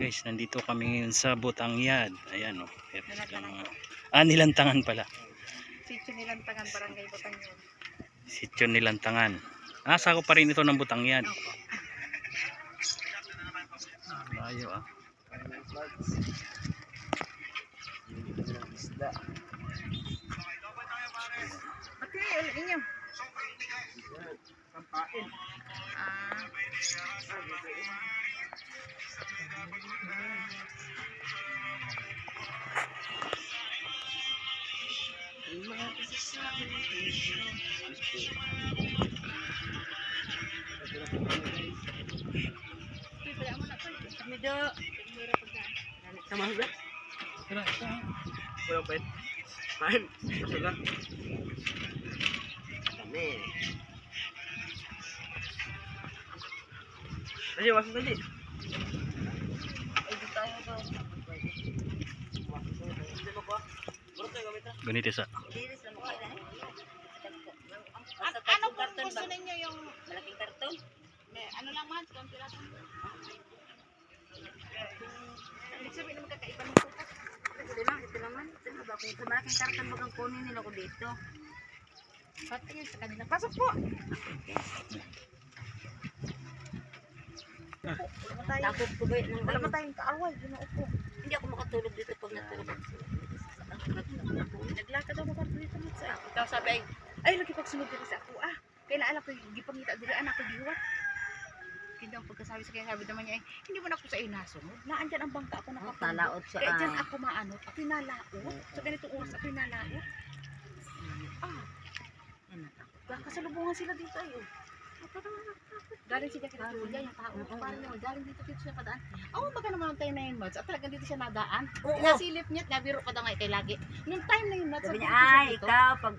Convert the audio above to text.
Guys, nandito kami ngayon sa Butangyad. Ayan oh. Meron silang mga... Ah, nilantangan pala. Sityo nilang tangan barangay Batanyon. Sityo nilantangan. Ah, sako pa rin ito ng Butangyad. Layo ah. Pati ulit ninyo. Ah, kami do. Sama ba? Walang pwede. Main. Masala. Kami. Tadi, masuk tadi. Ay, di tayo do. Hindi mo ko. Bro, tayo gamit ha. Ganito sa... Diris na mukha na. An- ano po gusto ninyo yung Malaking karton. may, ano lang man, kung piraso. Ibig sabihin na magkakaiba ng putas. Ito lang, ito naman. Ito na ba? Kung malaking karton magang kunin nila ko dito. Pati yun sa kanila. Pasok po! Takot ko ba ng Wala man tayong kaaway. Ginaupo. Hindi ako makatulog dito pag natulog ako. Naglakad ako karton dito. Sa Ikaw sabi ay, Ay, lagi pagsunod dito sa ako ah. Kaya naalala ko, gipangita diri anak ko giwat. Hindi ang pagkasabi sa kanya, sabi naman niya, eh, hindi mo na ako sa iyo nasunod. Naandyan ang bangka ako nakapundok. Talaot siya. Kaya dyan ako maanot, ako'y nalaot. Sa ganitong oras, ako'y nalaot. Ah, kakasalubungan sila dito ay. Oh. Galing siya kay Julia, yung tao. Parang yun, galing dito dito siya padaan. Oo, oh, baga naman tayo na yun, Mads. At talagang dito siya nadaan. Oo. Nasilip niya, at nabiro pa daw nga kay lagi. Nung time na yun, Mads, Sabi niya, ay, ikaw, pag